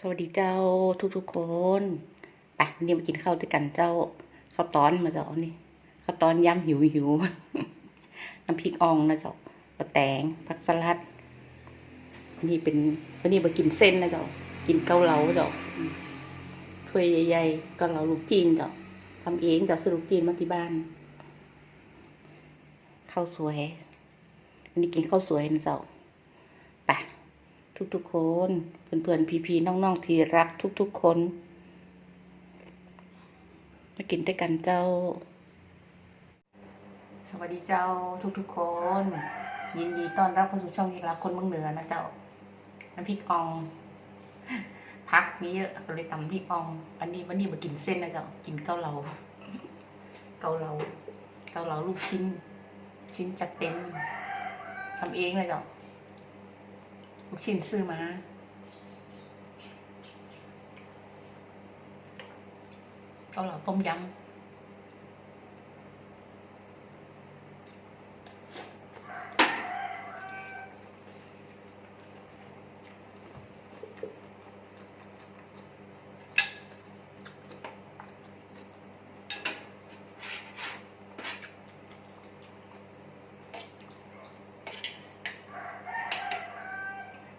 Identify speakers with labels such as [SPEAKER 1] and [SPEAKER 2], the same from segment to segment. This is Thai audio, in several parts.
[SPEAKER 1] สวัสดีเจ้าทุกๆคนไปนนี้มากินข้าวด้วยกันเจ้าข้าวตอนมาเจ้านี่ข้าวตอนยำหิวหิวน้ำพริกอ่องนะเจ้าปลาแตงผักสลัดนนี้เป็นวันนี้มากินเส้นนะเจ้ากินเกาเหลาเจ้าถ้วยใหญ่ๆเกาเหลาลูกจีนเจ้าทำเองเจ้าซื้อลูกจีนมาที่บ้านข้าวสวยวันนี้กินข้าวสวยนะเจ้าไป ทุกๆ คน เพื่อนๆ พี่ๆ น้อง ๆ ที่รักทุก ๆ คน มากินด้วยกันเจ้า สวัสดีเจ้าทุกๆ คน ยินดีต้อนรับเข้าสู่ช่องยีราคนเมืองเหนือนะเจ้า น้ำพริกอ่องพักมีเยอะก็เลยตำน้ำพริกอ่อง อันนี้วันนี้มากินเส้นนะเจ้า กินเกาเหลา เกาเหลา เกาเหลาลูกชิ้น ชิ้นจัดเต็มทำเองเลยเจ้า ลูกชิ้นซื้อมาเกาเหลาต้มยำ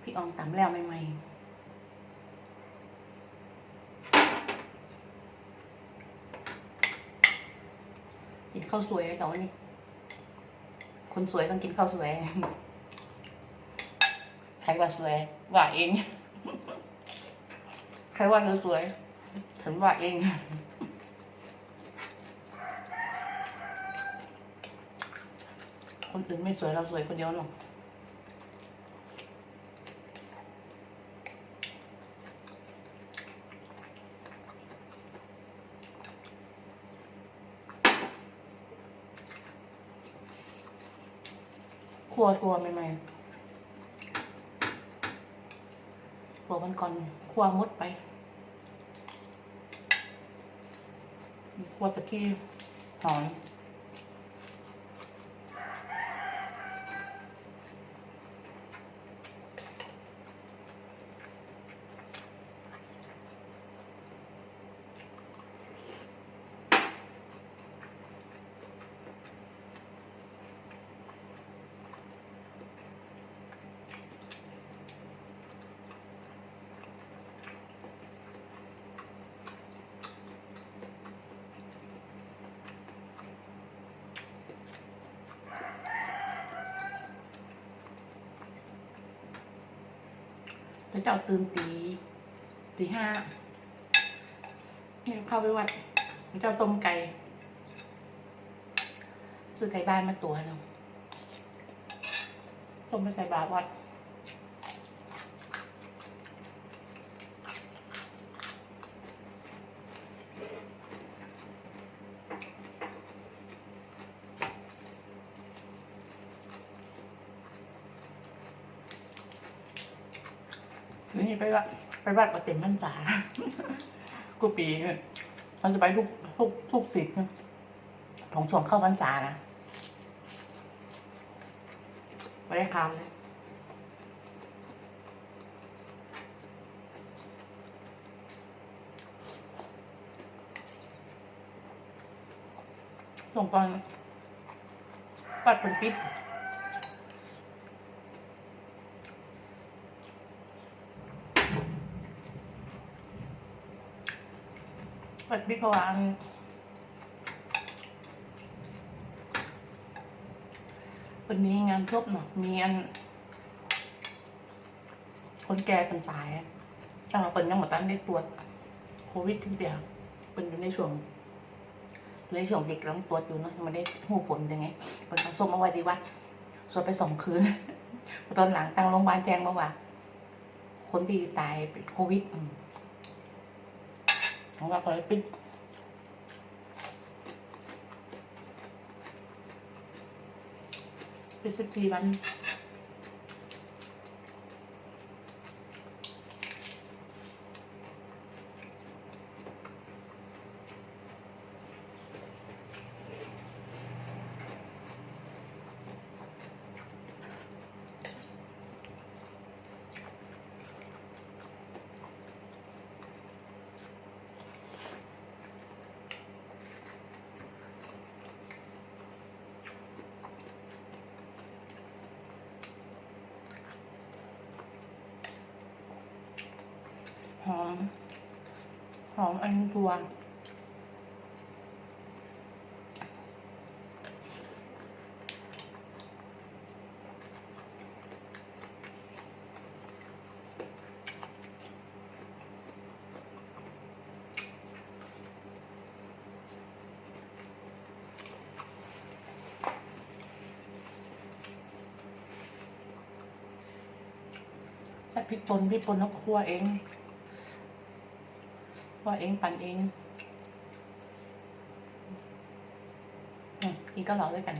[SPEAKER 1] พี่อองตำแล้วใหม่ๆกินข้าวสวยแต่วันนี้ คนสวยต้องกินข้าวสวยใครว่าสวย ว่าเอง ใครว่าเธอสวยฉันว่าเอง คนอื่นไม่สวยเราสวยคนเดียวหรอก ครัวตัวใหม่ๆครัวมันก่อนครัวมดไปครัวตะกี้หอย เจ้าตื่นตีตีห้าเนี่ยเข้าไปวัดเจ้าต้มไก่ซื้อไก่บ้านมาตัวหนึ่งต้มไปใส่บาตรวัด นี่ไปวัดไปวัดประเต็มพรรษากูปีเนี่ยเขาจะไปทุกทุกทุกสิทธิ์ของช่วงเข้าพรรษานะไม่ได้คำเลยส่งก่อนวัดเป็นปิด เปิดบิดเพานวันเป็นมีงานศพเนาะมีอัน คนแก่คนตายอะแต่ว่าเป็นยังหมดตันได้ตรวจโควิดทุกอย่างเป็นอยู่ในช่วงอยู่ในช่วงเด็กกำลังตรวจอยู่เนาะยังไม่ได้หูผลยังไงเป็นการส่งมาไว้ที่วัดสวดไปสองคืนตอนหลังตั้งโรงพยาบาลแจ้งมาว่า คนที่ตายเป็นโควิด อืม ของเราก็เลยปิดปิดสิบสี่วัน หอมอันตัวใส่พริกป่นพริกป่นแล้วคั่วเอง ว่าเองปั่นเอง อืมกินก็เหลาด้วยกัน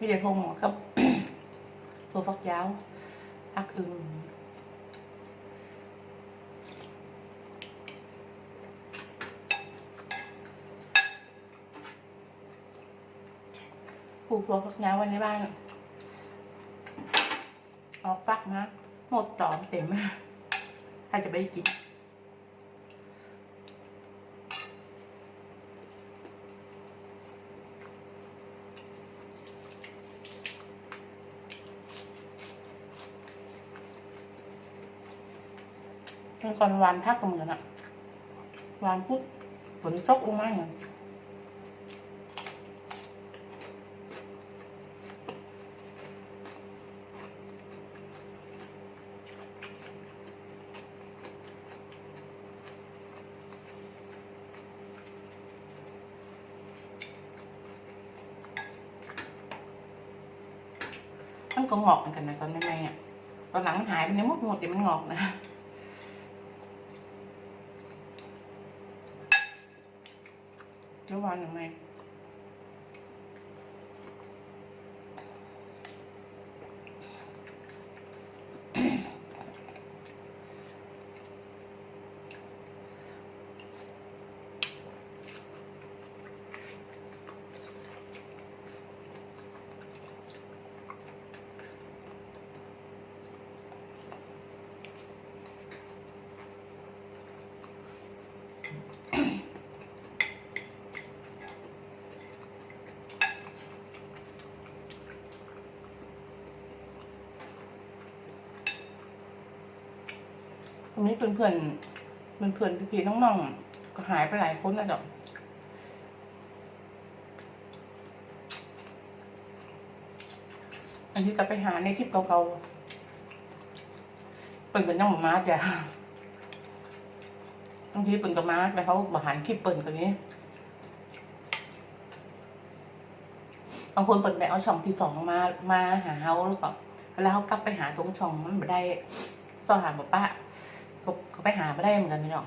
[SPEAKER 1] มีแต่โทงหมอกับตัวฟักยาวพักอึงปลูกตัวฟักยาวไว้ในบ้านเอาฟักนะ หมดตอมเต็มใครจะไปกิน มันก่อนวานพักก็เหมือนอะวานปุ๊บฝนตกลงมาอย่างมันก็งอกเหมือนกันนะตอนแม่ๆอะตอนหลังมันหายไปในหมดหมดเดี๋ยวมันงอกนะ แล้วว นี้เพื่อนเพื่อนเพื่อนเพื่อนพี่ๆน้องๆก็หายไปหลายคนนะดอกอันที่จะไปหาในคลิปเก่าๆเปิ่นกันยังมาจ้ะบางทีเปิ่นกับมาแต่เขาบาหารคลิปเปิ่นกันนี้บางคนเปิ่นไปเอาช่องที่สองมามาหาเขาแล้วก็เวลาเขากลับไปหาตรงช่องมันไม่ได้สอหาบอกป้า เขาเขาไปหาไม่ได้เหมือนกันพี่น้อง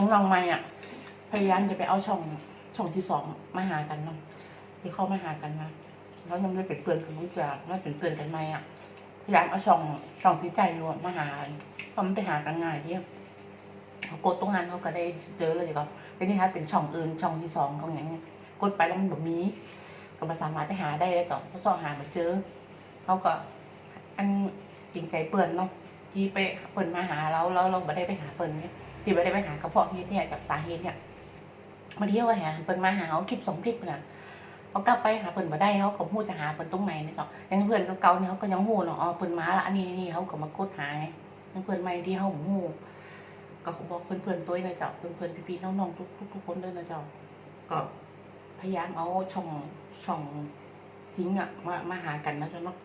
[SPEAKER 1] ยังน้องไม่อะ พยายามจะไปเอาช่องช่องที่สองมาหากันเนาะที่เข้ามาหากันนะแล้วยังไม่ได้เป็นเพื่อนกันรู้จักไม่เป็นเพื่อนกันไหมอะ พยายามเอาช่องช่องที่ใจรวมมาหาเพราะมันไปหากันง่ายที่กดตรงนั้นเขาก็ได้เจอเลยก็เป็นที่ท้าเป็นช่องอื่นช่องที่สองของอย่างเงี้ยกดไปแล้วมันแบบมีก็มาสามารถไปหาได้เลยต่อเพราะสองหามาเจอเขาก็ อันจริงใจเปิ่นเนาะที่ไปเปิ่นมาหาเราแล้วเราไม่ได้ไปหาเปิ่นเนี่ย ที่ไม่ได้ไปหากระเพาะเฮ็ดเนี่ยจากสาเหตุเนี่ยมาเดียวว่าหาเปิ่นมาหาเอาคลิปสองคลิปน่ะเขากลับไปหาเปิ่นมาได้เขาก็พูดจะหาเปิ่นตรงไหนเนี่ยเนาะยังเพื่อนก็เกาเนี่ยเขาก็ยังหูเนาะอ๋อเปิ่นมาละอันนี้นี่เขาก็มากดหาไงยังเพื่อนใหม่ที่เขาหูก็บอกเพื่อนๆตัวนะเจ้าเพื่อนๆพี่ๆน้องๆทุกทุกคนด้วยนะเจ้าก็พยายามเอาช่องช่องจริงอะมามาหากันนะเจ้าเนาะ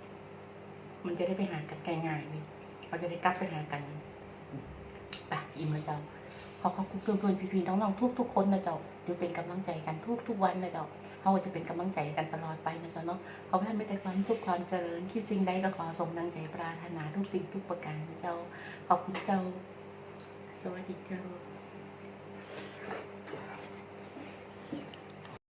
[SPEAKER 1] มันจะได้ไปหากันง่ายๆเลยเราจะได้กลับไปหากันปะ อิ่มนะเจ้าขอขอบคุณเพื่อนๆพี่ๆน้องๆทุกๆคนนะเจ้าดูเป็นกำลังใจกันทุกๆวันนะเจ้าเราจะเป็นกำลังใจกันตลอดไปนะเจ้าเนาะขอให้ท่านไม่แต่ความสุขความเจริญที่สิ่งใดก็ขอสมดังใจปรารถนาทุกสิ่งทุกประการนะเจ้าขอบคุณเจ้าสวัสดีเจ้า